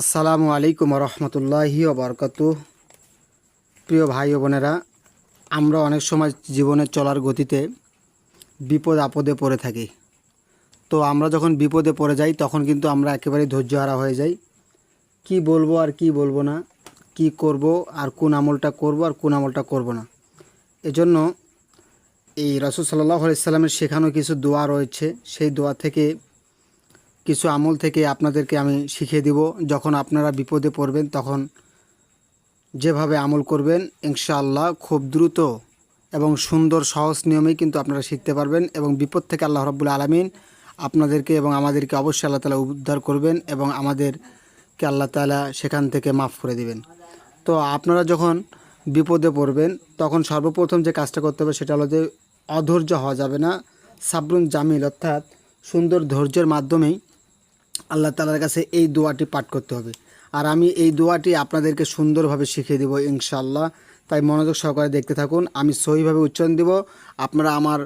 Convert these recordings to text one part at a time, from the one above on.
আসসালামু আলাইকুম রহমতুল্লাহি ওবরকাত। প্রিয় ভাই ও বোনেরা, আমরা অনেক সময় জীবনে চলার গতিতে বিপদ আপদে পড়ে থাকি। তো আমরা যখন বিপদে পড়ে যাই, তখন কিন্তু আমরা একেবারেই ধৈর্য ধৈর্যহারা হয়ে যাই। কি বলব আর কি বলব না, কি করব আর কোন আমলটা করব আর কোন আমলটা করব না। এজন্য এই রসুল সাল্লাহ আলাইসাল্লামের শেখানো কিছু দোয়া রয়েছে। সেই দোয়া থেকে কিছু আমল থেকে আপনাদেরকে আমি শিখিয়ে দিব। যখন আপনারা বিপদে পড়বেন, তখন যেভাবে আমল করবেন, ইনশাআল্লাহ খুব দ্রুত এবং সুন্দর, সহজ নিয়মেই কিন্তু আপনারা শিখতে পারবেন এবং বিপদ থেকে আল্লাহ রব্বুল আলমিন আপনাদেরকে এবং আমাদেরকে অবশ্যই আল্লাহ তালা উদ্ধার করবেন এবং আমাদেরকে আল্লাহ তালা সেখান থেকে মাফ করে দিবেন। তো আপনারা যখন বিপদে পড়বেন, তখন সর্বপ্রথম যে কাজটা করতে হবে সেটা হলো যে অধৈর্য হওয়া যাবে না। সাবরুন জামিল অর্থাৎ সুন্দর ধৈর্যের মাধ্যমেই আল্লাহ তালার কাছে এই দোয়াটি পাঠ করতে হবে। আর আমি এই দোয়াটি আপনাদেরকে সুন্দরভাবে শিখিয়ে দেবো ইনশাল্লাহ তাই মনোযোগ সহকারে দেখতে থাকুন, আমি সহিভাবে উচ্চারণ দিব, আপনারা আমার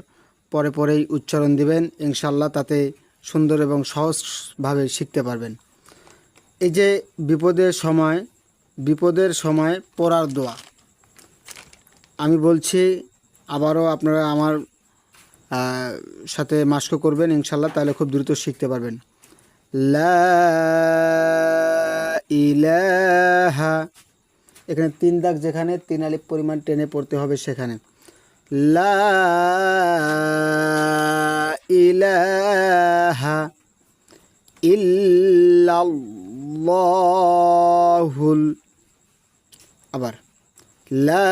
পরে পরেই উচ্চারণ দিবেন ইনশাল্লাহ তাতে সুন্দর এবং সহজভাবে শিখতে পারবেন। এই যে বিপদের সময় বিপদের সময় পড়ার দোয়া। আমি বলছি, আবারও আপনারা আমার সাথে মাস্ক করবেন ইনশাল্লাহ তাহলে খুব দ্রুত শিখতে পারবেন। ইলাহা। এখানে তিন দাগ যেখানে, তিন আলিপ পরিমাণ টেনে পড়তে হবে সেখানে। লা ইলাহা আবার, লা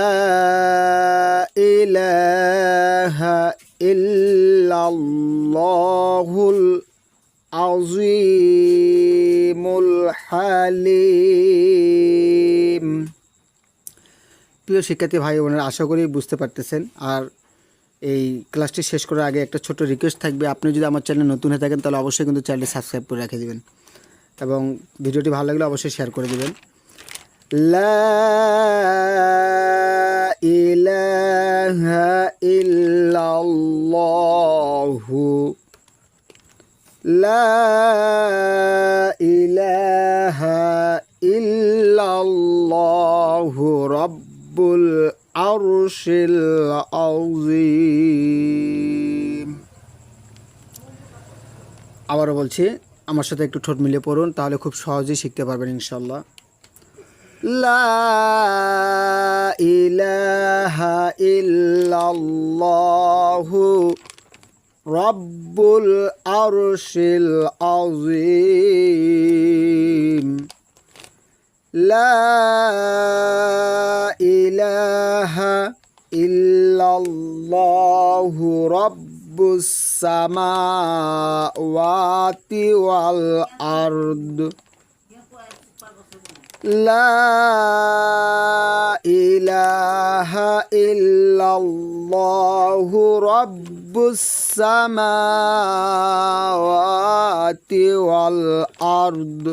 ইলাহা আজিমুল হালিম। প্রিয় শিক্ষার্থী ভাই বোনেরা, আশা করি বুঝতে পারতেছেন। আর এই ক্লাসটি শেষ করার আগে একটা ছোট্ট রিকোয়েস্ট থাকবে। আপনি যদি আমার চ্যানেলে নতুন হয়ে থাকেন, তাহলে অবশ্যই কিন্তু চ্যানেলটি সাবস্ক্রাইব করে রেখে দিবেন। এবং ভিডিওটি ভালো লাগলে অবশ্যই শেয়ার করে দেবেন। লা ইলাহা ইল্লাল্লাহু لا إله إلا الله رب العرش العظيم আবারও বলছি আমার সাথে একটু ঠোঁট মিলিয়ে পড়ুন তাহলে খুব সহজেই শিখতে পারবেন ইনশাল্লাহ লা ইলাহা ইল্লাল্লাহু রব্বুল আরশিল আজিম লা ইলাহা ইল্লাল্লাহু রব্বুস সামাওয়াতি ওয়াল আরদ। لا ইলাহা ইল্লাল্লাহু রাব্বুস সামাওয়াতি ওয়াল আরদ।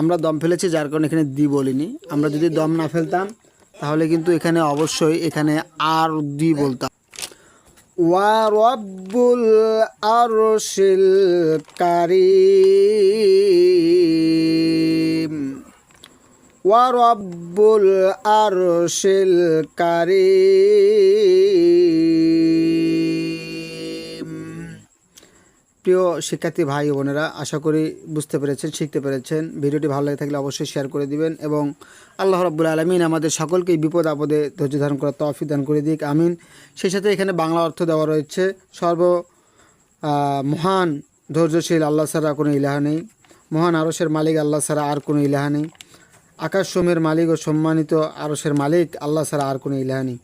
আমরা দম ফেলেছি, যার কারণে এখানে দি বলিনি। আমরা যদি দম না ফেলতাম, তাহলে কিন্তু এখানে অবশ্যই এখানে আর দি বলতাম। ওয়া রব্বুল আরশিল কারীম। ওয়া রব্বুল আরশিল কারীম। প্রিয় শিক্ষার্থী ভাই বোনেরা, আশা করি বুঝতে পেরেছেন, শিখতে পেরেছেন। ভিডিওটি ভালো লাগে থাকলে অবশ্যই শেয়ার করে দিবেন এবং আল্লাহ রব্বুল আলমিন আমাদের সকলকেই বিপদ আপদে ধৈর্য ধারণ করার তফি দান করে দিক, আমিন। সেই সাথে এখানে বাংলা অর্থ দেওয়া রয়েছে, সর্ব মহান, ধৈর্যশীল, আল্লাহ ছাড়া কোনো ইলাহা নেই। মহান আরসের মালিক, আল্লাহ ছাড়া আর কোনো ইলাহা নেই। আকাশ সোমের মালিক ও সম্মানিত আরসের মালিক, আল্লাহ ছাড়া আর কোনো ইলাহা নেই।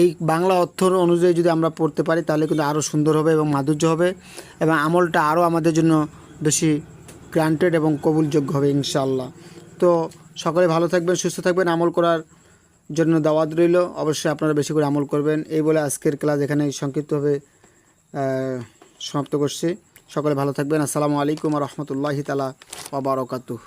এই বাংলা অর্থর অনুযায়ী যদি আমরা পড়তে পারি, তাহলে কিন্তু আরও সুন্দর হবে এবং মাধুর্য হবে এবং আমলটা আরও আমাদের জন্য বেশি গ্রান্টেড এবং কবুলযোগ্য হবে ইনশাআল্লাহ। তো সকলে ভালো থাকবেন, সুস্থ থাকবেন। আমল করার জন্য দাওয়াত রইল। অবশ্যই আপনারা বেশি করে আমল করবেন। এই বলে আজকের ক্লাস এখানে সংক্ষিপ্তভাবে সমাপ্ত করছি। সকলে ভালো থাকবেন। আসসালামু আলাইকুম রহমতুল্লাহি তালা বাবারকাতুহ